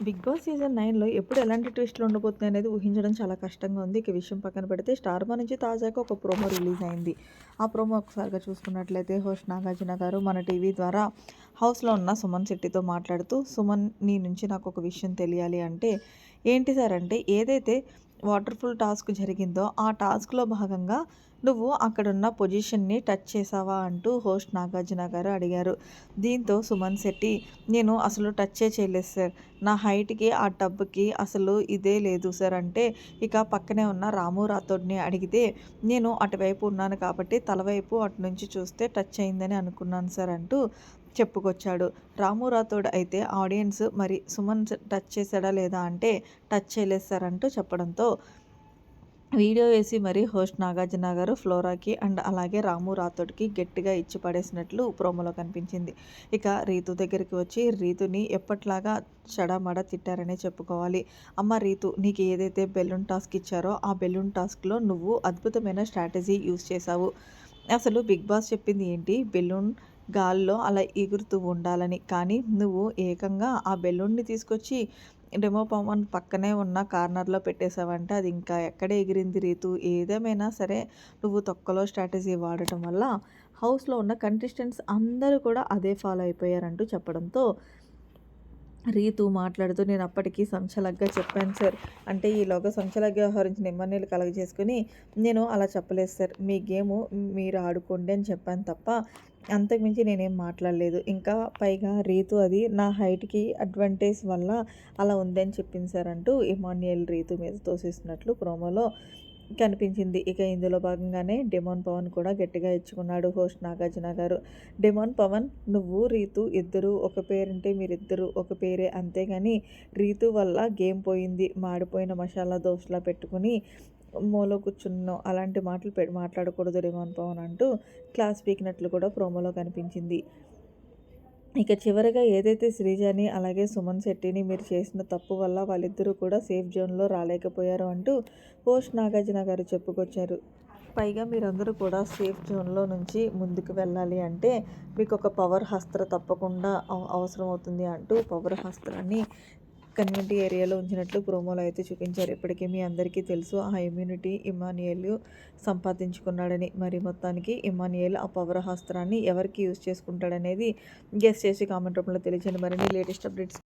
Big boss season నైన్‌లో ఎప్పుడు ఎలాంటి ట్విస్ట్‌లు ఉండబోతున్నాయి అనేది ఊహించడం చాలా కష్టంగా ఉంది. ఇక విషయం పక్కన పెడితే స్టార్ మా నుంచి తాజాగా ఒక ప్రోమో రిలీజ్ అయింది. ఆ ప్రోమో ఒకసారిగా చూసుకున్నట్లయితే హోష్ నాగార్జున గారు మన టీవీ ద్వారా హౌస్‌లో ఉన్న సుమన్ శెట్టితో మాట్లాడుతూ సుమన్ నీ నుంచి నాకు ఒక విషయం తెలియాలి అంటే ఏంటి సార్ అంటే ఏదైతే వాటర్‌ఫుల్ టాస్క్ జరిగిందో ఆ టాస్క్‌లో భాగంగా నువ్వు అక్కడున్న పొజిషన్‌ని టచ్ చేశావా అంటూ హోస్ట్ నాగార్జున గారు అడిగారు. దీంతో సుమన్ శెట్టి నేను అసలు టచ్చే చేయలేదు సార్. నా హైట్‌కి ఆ టబ్‌కి అసలు ఇదే లేదు సార్ అంటే ఇక పక్కనే ఉన్న రాము రాథోడ్‌ని అడిగితే నేను అటువైపు ఉన్నాను కాబట్టి తలవైపు అటు నుంచి చూస్తే టచ్ అయిందని అనుకున్నాను సార్ అంటూ చెప్పుకొచ్చాడు. రాము రాథోడ్ అయితే ఆడియన్స్ మరి సుమన్ టచ్ చేశాడా లేదా అంటే టచ్ చేయలేదు సార్ అంటూ చెప్పడంతో వీడియో వేసి మరీ హోస్ట్ నాగార్జున గారు ఫ్లోరాకి అండ్ అలాగే రాము రాథోడ్కి గట్టిగా ఇచ్చి పడేసినట్లు ప్రోమోలో కనిపించింది. ఇక రీతు దగ్గరికి వచ్చి రీతుని ఎప్పట్లాగా చడమడ తిట్టారనే చెప్పుకోవాలి. అమ్మ రీతు నీకు ఏదైతే బెలూన్ టాస్క్ ఇచ్చారో ఆ బెలూన్ టాస్క్లో నువ్వు అద్భుతమైన స్ట్రాటజీ యూస్ చేశావు. అసలు బిగ్ బాస్ చెప్పింది ఏంటి? బెలూన్ గాల్లో అలా ఎగురుతూ ఉండాలని. కానీ నువ్వు ఏకంగా ఆ బెలూన్ని తీసుకొచ్చి డెమో పవన్ పక్కనే ఉన్న కార్నర్లో పెట్టేశావంటే అది ఇంకా ఎక్కడ ఎగిరింది రీతు. ఏదేమైనా సరే నువ్వు తొక్కలో స్ట్రాటజీ వాడటం వల్ల హౌస్లో ఉన్న కంటెస్టెంట్స్ అందరూ కూడా అదే ఫాలో అయిపోయారంటూ చెప్పడంతో రీతు మాట్లాడుతూ నేను అప్పటికి సంచలగ్గా చెప్పాను సార్. అంటే ఈలోగా సంచలగ్గా వ్యవహరించిన ఎమ్మెల్యేలు కలగజేసుకుని నేను అలా చెప్పలేదు సార్. మీ గేము మీరు ఆడుకోండి అని చెప్పాను తప్ప అంతకుమించి నేనేం మాట్లాడలేదు. ఇంకా పైగా రీతు అది నా హైట్కి అడ్వాంటేజ్ వల్ల అలా ఉందని చెప్పింది సార్ అంటూ ఇమాన్యుయల్ రీతు మీద తోసేసినట్లు ప్రోమోలో కనిపించింది. ఇక ఇందులో భాగంగానే డెమోన్ పవన్ కూడా గట్టిగా ఇచ్చుకున్నాడు హోస్ట్ నాగార్జున గారు. డెమోన్ పవన్ నువ్వు రీతు ఇద్దరు ఒక పేరుంటే మీరిద్దరు ఒక పేరే అంతేగాని రీతు వల్ల గేమ్ పోయింది. మాడిపోయిన మసాలా దోశలా పెట్టుకుని మూలో కూర్చున్నాం అలాంటి మాటలు పె మాట్లాడకూడదు డెమోన్ పవన్ అంటూ క్లాస్ పీకినట్లు కూడా ప్రోమోలో కనిపించింది. ఇక చివరగా ఏదైతే శ్రీజని అలాగే సుమన్ శెట్టిని మీరు చేసిన తప్పు వల్ల వాళ్ళిద్దరూ కూడా సేఫ్ జోన్లో రాలేకపోయారు అంటూ పోస్ట్ నాగార్జున గారు చెప్పుకొచ్చారు. పైగా మీరందరూ కూడా సేఫ్ జోన్లో నుంచి ముందుకు వెళ్ళాలి అంటే మీకు ఒక పవర్ హస్త్ర తప్పకుండా అవసరం అవుతుంది అంటూ పవర్ హస్త్రాన్ని కమ్యూనిటీ ఏరియాలో ఉంచినట్లు ప్రోమోలో అయితే చూపించారు. ఇప్పటికీ మీ అందరికీ తెలుసు ఆ ఇమ్యూనిటీ ఇమానియల్ సంపాదించుకున్నాడని. మరి మొత్తానికి ఇమానియల్ ఆ పవర్ హాస్త్రాన్ని ఎవరికి యూజ్ చేసుకుంటాడనేది గెస్ట్ చేసి కామెంట్ రూపంలో తెలియజేయండి. మరిన్ని లేటెస్ట్ అప్డేట్స్